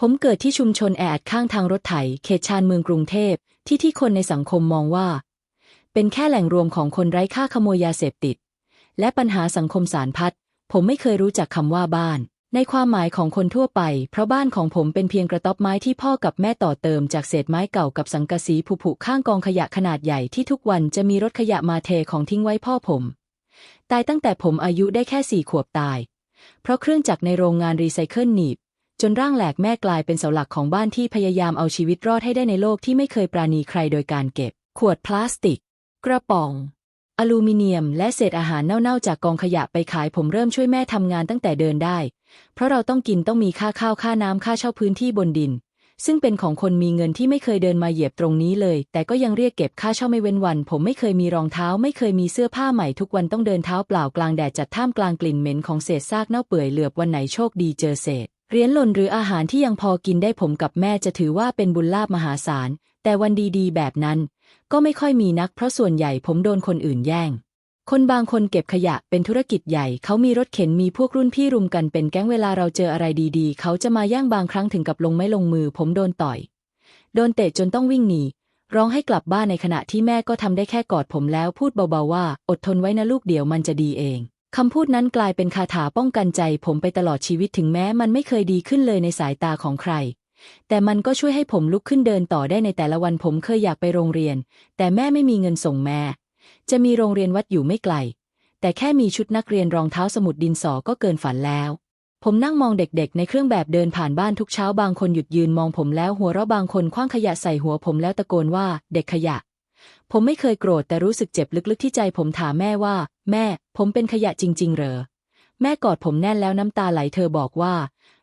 ผมเกิดที่ชุมชนแออัดข้างทางรถไถ เขตชานเมืองกรุงเทพ ที่ที่คนในสังคมมองว่า เป็นแค่แหล่งรวมของคนไร้ค่าขโมยยาเสพติด และปัญหาสังคมสารพัด ผมไม่เคยรู้จักคำว่าบ้าน ในความหมายของคนทั่วไป เพราะบ้านของผมเป็นเพียงกระต๊อบไม้ที่พ่อกับแม่ต่อเติมจากเศษไม้เก่ากับสังกะสีผุๆข้างกองขยะขนาดใหญ่ที่ทุกวันจะมีรถขยะมาเทของทิ้งไว้พ่อผม ตายตั้งแต่ผมอายุได้แค่สี่ขวบตาย เพราะเครื่องจักรในโรงงานรีไซเคิลหนีบ จนร่างแหลกแม่กลายเป็นเสาหลักของบ้านที่พยายามเอาชีวิตรอดให้ได้ในโลกที่ไม่เคยปราณีใครโดยการเก็บ ขวดพลาสติก กระป๋อง อลูมิเนียม และเศษอาหารเน่าๆจากกองขยะไปขายผมเริ่มช่วยแม่ทำงานตั้งแต่เดินได้ เพราะเราต้องกินต้องมีค่าข้าวค่าน้ำค่าเช่าพื้นที่บนดิน ซึ่งเป็นของคนมีเงินที่ไม่เคยเดินมาเหยียบตรงนี้เลย แต่ก็ยังเรียกเก็บค่าเช่าไม่เว้นวัน ผมไม่เคยมีรองเท้า ไม่เคยมีเสื้อผ้าใหม่ทุกวันต้องเดินเท้าเปล่ากลางแดดจัดท่ามกลางกลิ่นเหม็นของเศษซากเน่าเปื่อยเหลือบวันไหนโชคดีเจอเศษ เหรียญหล่นหรืออาหารที่ยังพอกินได้ผมกับแม่จะถือว่าเป็นบุญลาภมหาศาล แต่วันดีๆ แบบนั้น ก็ไม่ค่อยมีนักเพราะส่วนใหญ่ผมโดนคนอื่นแย่ง คนบางคนเก็บขยะเป็นธุรกิจใหญ่ เขามีรถเข็นมีพวกรุ่นพี่รุมกันเป็นแก๊งเวลาเราเจออะไรดีๆ เขาจะมาแย่งบางครั้งถึงกับลงไม้ลงมือ ผมโดนต่อย โดนเตะจนต้องวิ่งหนีร้องให้กลับบ้านในขณะที่แม่ก็ทำได้แค่กอดผมแล้วพูดเบาๆว่า อดทนไว้นะลูกเดี๋ยวมันจะดีเอง คำพูดนั้นกลายเป็นคาถาป้องกันใจผมไปตลอดชีวิตถึงแม้มันไม่เคยดีขึ้นเลยในสายตาของใคร แต่มันก็ช่วยให้ผมลุกขึ้นเดินต่อได้ในแต่ละวันผมเคยอยากไปโรงเรียน แต่แม่ไม่มีเงินส่งแม่ จะมีโรงเรียนวัดอยู่ไม่ไกล แต่แค่มีชุดนักเรียนรองเท้าสมุดดินสอก็เกินฝันแล้ว ผมนั่งมองเด็กๆ ในเครื่องแบบเดินผ่านบ้านทุกเช้าบางคนหยุดยืนมองผมแล้วหัวเราะบางคนคว้างขยะใส่หัวผมแล้วตะโกนว่า เด็กขยะ ผมไม่เคยโกรธแต่รู้สึกเจ็บลึกๆที่ใจผมถามแม่ว่า แม่ ผมเป็นขยะจริง ๆ เหรอ แม่กอดผมแน่นแล้วน้ำตาไหลเธอบอกว่า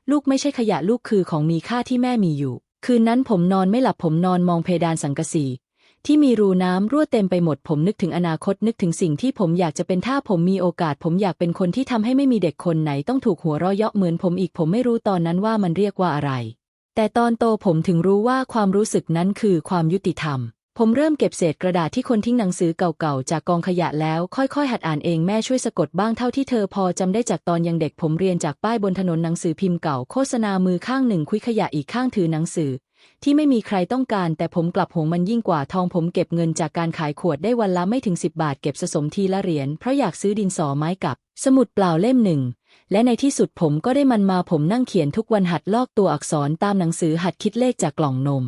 ลูกไม่ใช่ขยะลูกคือของมีค่าที่แม่มีอยู่ คืนนั้นผมนอนไม่หลับผมนอนมองเพดานสังกะสีที่มีรูน้ำรั่วเต็มไปหมดผมนึกถึงอนาคตนึกถึงสิ่งที่ผมอยากจะเป็นถ้าผมมีโอกาส ผมอยากเป็นคนที่ทำให้ไม่มีเด็กคนไหนต้องถูกหัวเราะเยาะเหมือนผมอีกผมไม่รู้ตอนนั้นว่ามันเรียกว่าอะไร แต่ตอนโตผมถึงรู้ว่าความรู้สึกนั้นคือความยุติธรรม ผมเริ่มเก็บเศษกระดาษที่คนทิ้งหนังสือเก่าๆ จากกองขยะแล้วค่อยๆ หัดอ่านเองแม่ช่วยสะกดบ้างเท่าที่เธอพอจำได้จากตอนยังเด็กผมเรียนจากป้ายบนถนนหนังสือพิมพ์เก่าโฆษณามือข้างหนึ่งคุยขยะอีกข้างถือหนังสือ ที่ไม่มีใครต้องการ แต่ผมกลับหงมันยิ่งกว่าทองผมเก็บเงินจากการขายขวดได้วันละไม่ถึง 10 บาทเก็บสะสมทีละเหรียญเพราะอยากซื้อดินสอไม้กับ สมุดเปล่าเล่มหนึ่งและในที่สุดผมก็ได้มันมาผมนั่งเขียนทุกวันหัดลอกตัวอักษรตามหนังสือหัดคิดเลขจากกล่องนม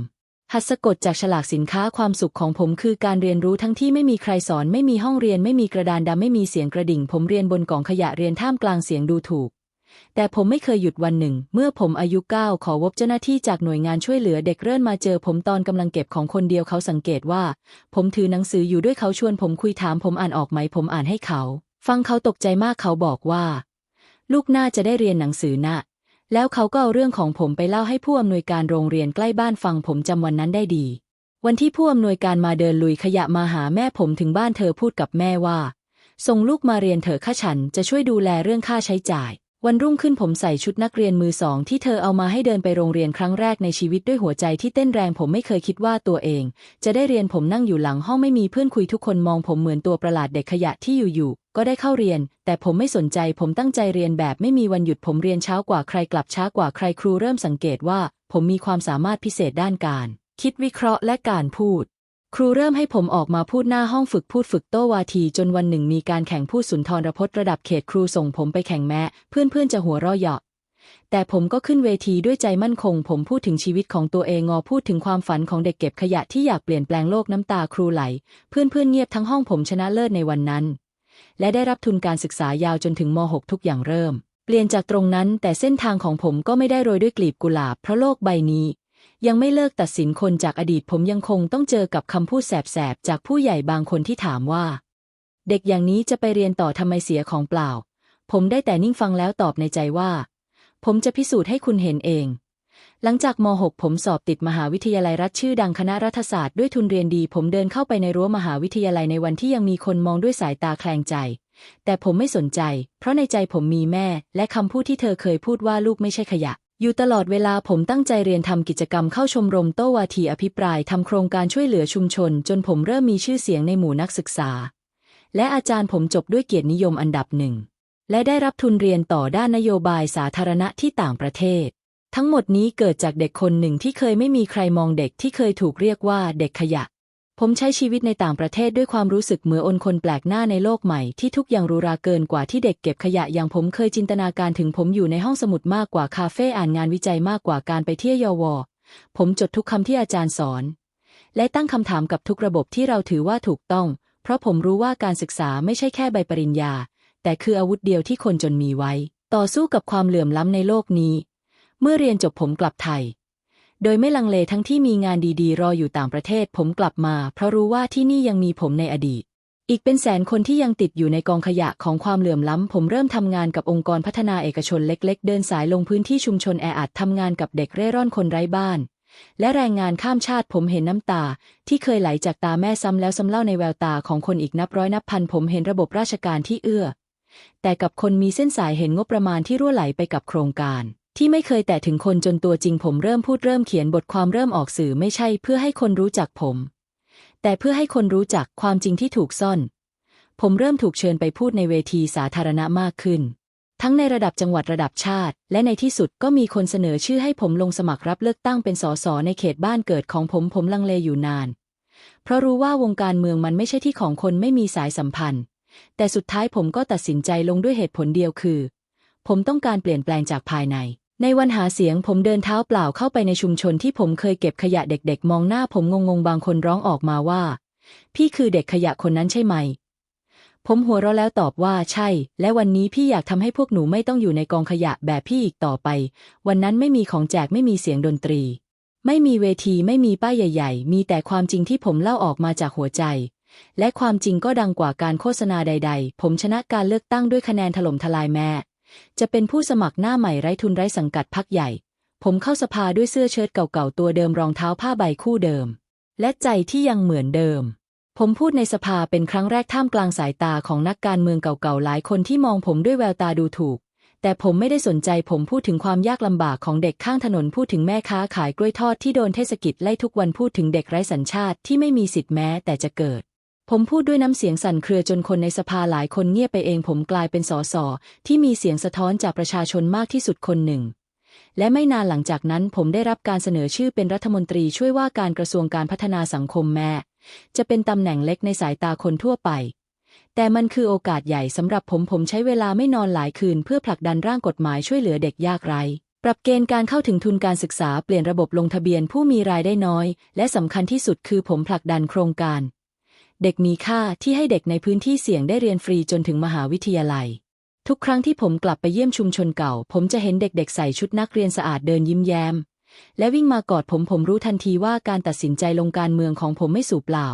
หัดสะกดจากฉลากสินค้าความสุขของผมคือการเรียนรู้ทั้งที่ไม่มีใครสอนไม่มีห้องเรียนไม่มีกระดานดำไม่มีเสียงกระดิ่ง ผมเรียนบนกล่องขยะเรียนท่ามกลางเสียงดูถูก แต่ผมไม่เคยหยุดวันหนึ่ง เมื่อผมอายุเก้าขอวบเจ้าหน้าที่จากหน่วยงานช่วยเหลือเด็กเริ่นมาเจอ ผมตอนกำลังเก็บของคนเดียวเขาสังเกตว่า ผมถือหนังสืออยู่ด้วยเขาชวนผมคุยถามผมอ่านออกไหมผมอ่านให้เขา ฟังเขาตกใจมากเขาบอกว่า ลูกน่าจะได้เรียนหนังสือนะ แล้วเขาก็เอาเรื่องของผมไปเล่าให้ผู้อำนวยการโรงเรียนใกล้บ้านฟังผมจำวันนั้นได้ดี วันที่ผู้อำนวยการมาเดินลุยขยะมาหาแม่ผมถึงบ้านเธอพูดกับแม่ว่า ส่งลูกมาเรียนเถอะข้าฉันจะช่วยดูแลเรื่องค่าใช้จ่าย วันรุ่งขึ้นผมใส่ชุดนักเรียนมือสองที่เธอเอามาให้เดินไปโรงเรียนครั้งแรกในชีวิตด้วยหัวใจที่เต้นแรงผมไม่เคยคิดว่าตัวเอง จะได้เรียนผมนั่งอยู่หลังห้องไม่มีเพื่อนคุยทุกคนมองผมเหมือนตัวประหลาดเด็กขยะที่อยู่ๆก็ได้เข้าเรียน แต่ผมไม่สนใจผมตั้งใจเรียนแบบไม่มีวันหยุดผมเรียนเช้ากว่าใครกลับช้ากว่าใครครูเริ่มสังเกตว่า ผมมีความสามารถพิเศษด้านการ คิดวิเคราะห์และการพูด ครูเริ่มให้ผมออกมาพูดหน้าห้องฝึกพูดฝึกโต้วาทีจนวันหนึ่งมีการแข่งพูดสุนทรพจน์ระดับเขตครูส่งผมไปแข่งแม้เพื่อนๆจะหัวเราะเยาะแต่ผมก็ขึ้นเวทีด้วยใจมั่นคง ผมพูดถึงชีวิตของตัวเองงอพูดถึงความฝันของเด็กเก็บขยะที่อยากเปลี่ยนแปลงโลกน้ำตาครูไหล เพื่อนๆเงียบทั้งห้องผมชนะเลิศในวันนั้น และได้รับทุนการศึกษายาวจนถึงม .6 ทุกอย่างเริ่ม เปลี่ยนจากตรงนั้นแต่เส้นทางของผมก็ไม่ได้โรยด้วยกลีบกุหลาบเพราะโลกใบนี้ ยังไม่เลิกตัดสินคนจากอดีตผมยังคงต้องเจอกับคำพูดแสบๆ จากผู้ใหญ่บางคนที่ถามว่า เด็กอย่างนี้จะไปเรียนต่อทำไมเสียของเปล่า ผมได้แต่นิ่งฟังแล้วตอบในใจว่า ผมจะพิสูจน์ให้คุณเห็นเอง หลังจากม .6 ผมสอบติดมหาวิทยาลัยรัฐชื่อดังคณะรัฐศาสตร์ด้วยทุนเรียนดี ผมเดินเข้าไปในรั้วมหาวิทยาลัยในวันที่ยังมีคนมองด้วยสายตาแคลงใจ แต่ผมไม่สนใจ เพราะในใจผมมีแม่ และคำพูดที่เธอเคยพูดว่าลูกไม่ใช่ขยะ อยู่ตลอดเวลาผมตั้งใจเรียนทำกิจกรรมเข้าชมรมโตวาทีอภิปรายทำโครงการช่วยเหลือชุมชน จนผมเริ่มมีชื่อเสียงในหมู่นักศึกษา และอาจารย์ผมจบด้วยเกียรตินิยมอันดับหนึ่ง และได้รับทุนเรียนต่อด้านนโยบายสาธารณะที่ต่างประเทศ ทั้งหมดนี้เกิดจากเด็กคนหนึ่งที่เคยไม่มีใครมองเด็กที่เคยถูกเรียกว่าเด็กขยะ ผมใช้ชีวิตในต่างประเทศด้วยความรู้สึกเหมือนอนคนแปลกหน้าในโลกใหม่ที่ทุกอย่างรูราเกินกว่าที่เด็กเก็บขยะอย่างผมเคยจินตนาการถึงผมอยู่ในห้องสมุดมากกว่าคาเฟ่อ่านงานวิจัยมากกว่าการไปเที่ยยวอผมจดทุกคำที่อาจารย์สอน และตั้งคำถามกับทุกระบบที่เราถือว่าถูกต้อง เพราะผมรู้ว่าการศึกษาไม่ใช่แค่ใบปริญญา แต่คืออาวุธเดียวที่คนจนมีไว้ ต่อสู้กับความเหลื่อมล้ำในโลกนี้ เมื่อเรียนจบผมกลับไทย โดยไม่ลังเลทั้งที่มีงานดีๆ รออยู่ต่างประเทศผมกลับมา เพราะรู้ว่าที่นี่ยังมีผมในอดีต อีกเป็นแสนคนที่ยังติดอยู่ในกองขยะของความเหลื่อมล้ำ ผมเริ่มทำงานกับองค์กรพัฒนาเอกชนเล็ก ๆ เดินสายลงพื้นที่ชุมชนแออัดทำงานกับเด็กเร่ร่อนคนไร้บ้าน และแรงงานข้ามชาติผมเห็นน้ำตา ที่เคยไหลจากตาแม่ซ้ำแล้วซ้ำเล่าในแววตาของคนอีกนับร้อยนับพันผมเห็นระบบราชการที่เอื้อ แต่กับคนมีเส้นสายเห็นงบประมาณที่รั่วไหลไปกับโครงการ ที่ไม่เคยแตะถึงคนจนตัวจริงผมเริ่มพูดเริ่มเขียนบทความเริ่มออกสื่อไม่ใช่เพื่อให้คนรู้จักผม แต่เพื่อให้คนรู้จักความจริงที่ถูกซ่อน ผมเริ่มถูกเชิญไปพูดในเวทีสาธารณะมากขึ้น ทั้งในระดับจังหวัดระดับชาติ และในที่สุดก็มีคนเสนอชื่อให้ผมลงสมัครรับเลือกตั้งเป็นสสในเขตบ้านเกิดของผมผมลังเลอยู่นาน เพราะรู้ว่าวงการเมืองมันไม่ใช่ที่ของคนไม่มีสายสัมพันธ์ แต่สุดท้ายผมก็ตัดสินใจลงด้วยเหตุผลเดียวคือ ผมต้องการเปลี่ยนแปลงจากภายใน ในวันหาเสียงผมเดินเท้าเปล่าเข้าไปในชุมชนที่ผมเคยเก็บขยะเด็กๆ มองหน้าผมงงๆ บางคนร้องออกมาว่า พี่คือเด็กขยะคนนั้นใช่ไหม ผมหัวเราะแล้วตอบว่าใช่ และวันนี้พี่อยากทำให้พวกหนูไม่ต้องอยู่ในกองขยะแบบพี่อีกต่อไป วันนั้นไม่มีของแจกไม่มีเสียงดนตรี ไม่มีเวทีไม่มีป้ายใหญ่ ๆ มีแต่ความจริงที่ผมเล่าออกมาจากหัวใจ และความจริงก็ดังกว่าการโฆษณาใด ๆ ผมชนะการเลือกตั้งด้วยคะแนนถล่มทลายแม่ จะเป็นผู้สมัครหน้าใหม่ไร้ทุนไร้สังกัดพักใหญ่ ผมเข้าสภาด้วยเสื้อเชิ้ตเก่าๆตัวเดิมรองเท้าผ้าใบคู่เดิม และใจที่ยังเหมือนเดิม ผมพูดในสภาเป็นครั้งแรกท่ามกลางสายตาของนักการเมืองเก่าๆหลายคนที่มองผมด้วยแววตาดูถูก แต่ผมไม่ได้สนใจผมพูดถึงความยากลำบากของเด็กข้างถนนพูดถึงแม่ค้าขายกล้วยทอดที่โดนเทศกิจไล่ทุกวันพูดถึงเด็กไร้สัญชาติที่ไม่มีสิทธิ์แม้แต่จะเกิด ผมพูดด้วยน้ำเสียงสั่นเครือจนคนในสภาหลายคนเงียบไปเองผมกลายเป็นสสที่มีเสียงสะท้อนจากประชาชนมากที่สุดคนหนึ่ง และไม่นานหลังจากนั้นผมได้รับการเสนอชื่อเป็นรัฐมนตรีช่วยว่าการกระทรวงการพัฒนาสังคมแม่ จะเป็นตำแหน่งเล็กในสายตาคนทั่วไป แต่มันคือโอกาสใหญ่สำหรับผมผมใช้เวลาไม่นอนหลายคืน เพื่อผลักดันร่างกฎหมายช่วยเหลือเด็กยากไร้ปรับเกณฑ์การเข้าถึงทุนการศึกษาเปลี่ยนระบบลงทะเบียนผู้มีรายได้น้อย และสำคัญที่สุดคือผมผลักดันโครงการ เด็กมีค่าที่ให้เด็กในพื้นที่เสี่ยงได้เรียนฟรีจนถึงมหาวิทยาลัย ทุกครั้งที่ผมกลับไปเยี่ยมชุมชนเก่า ผมจะเห็นเด็กๆใส่ชุดนักเรียนสะอาดเดินยิ้มแย้ม และวิ่งมากอดผมผมรู้ทันทีว่าการตัดสินใจลงการเมืองของผมไม่สูญเปล่า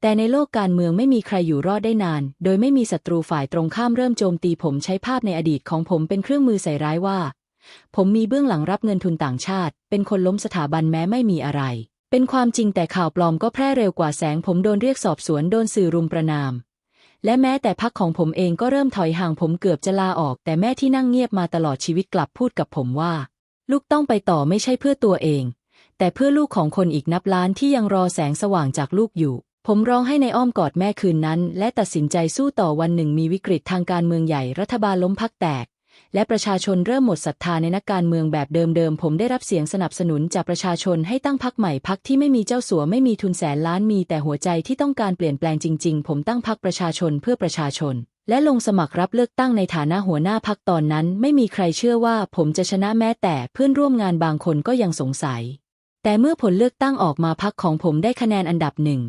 แต่ในโลกการเมืองไม่มีใครอยู่รอดได้นาน โดยไม่มีศัตรูฝ่ายตรงข้ามเริ่มโจมตีผมใช้ภาพในอดีตของผมเป็นเครื่องมือใส่ร้ายว่า ผมมีเบื้องหลังรับเงินทุนต่างชาติ เป็นคนล้มสถาบันแม้ไม่มีอะไร เป็นความจริงแต่ข่าวปลอมก็แพร่เร็วกว่าแสงผมโดนเรียกสอบสวนโดนสื่อรุมประนาม และแม้แต่พักของผมเองก็เริ่มถอยห่างผมเกือบจะลาออก แต่แม่ที่นั่งเงียบมาตลอดชีวิตกลับพูดกับผมว่า ลูกต้องไปต่อไม่ใช่เพื่อตัวเอง แต่เพื่อลูกของคนอีกนับล้านที่ยังรอแสงสว่างจากลูกอยู่ ผมร้องให้ในอ้อมกอดแม่คืนนั้น และตัดสินใจสู้ต่อวันหนึ่งมีวิกฤตทางการเมืองใหญ่รัฐบาลล้มพักแตก และประชาชนเริ่มหมดศรัทธาในนักการเมืองแบบเดิมๆ ผมได้รับเสียงสนับสนุนจากประชาชนให้ตั้งพักใหม่พักที่ไม่มีเจ้าสัวไม่มีทุนแสนล้านมีแต่หัวใจที่ต้องการเปลี่ยนแปลงจริงๆ ผมตั้งพักประชาชนเพื่อประชาชน และลงสมัครรับเลือกตั้งในฐานะหัวหน้าพักตอนนั้น ไม่มีใครเชื่อว่า ผมจะชนะแม้แต่เพื่อนร่วมงานบางคนก็ยังสงสัย แต่เมื่อผลเลือกตั้งออกมาพักของผมได้คะแนนอันดับหนึ่ง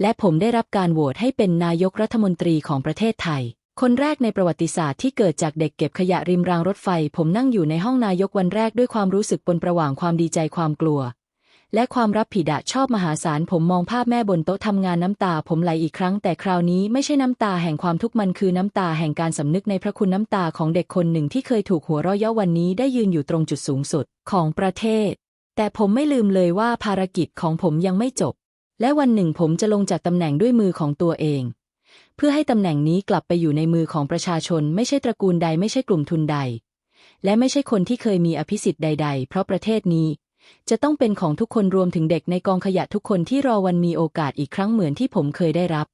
และผมได้รับการโหวตให้เป็นนายกรัฐมนตรีของประเทศไทย คนแรกในประวัติศาสตร์ที่เกิดจากเด็กเก็บขยะริมรางรถไฟ ผมนั่งอยู่ในห้องนายกวันแรกด้วยความรู้สึกปนประหว่างความดีใจความกลัว และความรับผิดชอบมหาศาลผมมองภาพแม่บนโต๊ะทำงานน้ำตา ผมไหลอีกครั้ง แต่คราวนี้ไม่ใช่น้ำตาแห่งความทุกข์มันคือน้ำตาแห่งการสำนึกในพระคุณน้ำตาของเด็กคนหนึ่งที่เคยถูกหัวเราะเย้าวันนี้ได้ยืนอยู่ตรงจุดสูงสุดของประเทศ แต่ผมไม่ลืมเลยว่าภารกิจของผมยังไม่จบ และวันหนึ่งผมจะลงจากตำแหน่งด้วยมือของตัวเอง เพื่อให้ตำแหน่งนี้กลับไปอยู่ในมือของประชาชน ไม่ใช่ตระกูลใดไม่ใช่กลุ่มทุนใด และไม่ใช่คนที่เคยมีอภิสิทธิ์ใด ๆ เพราะประเทศนี้ จะต้องเป็นของทุกคนรวมถึงเด็กในกองขยะทุกคนที่รอวันมีโอกาสอีกครั้งเหมือนที่ผมเคยได้รับ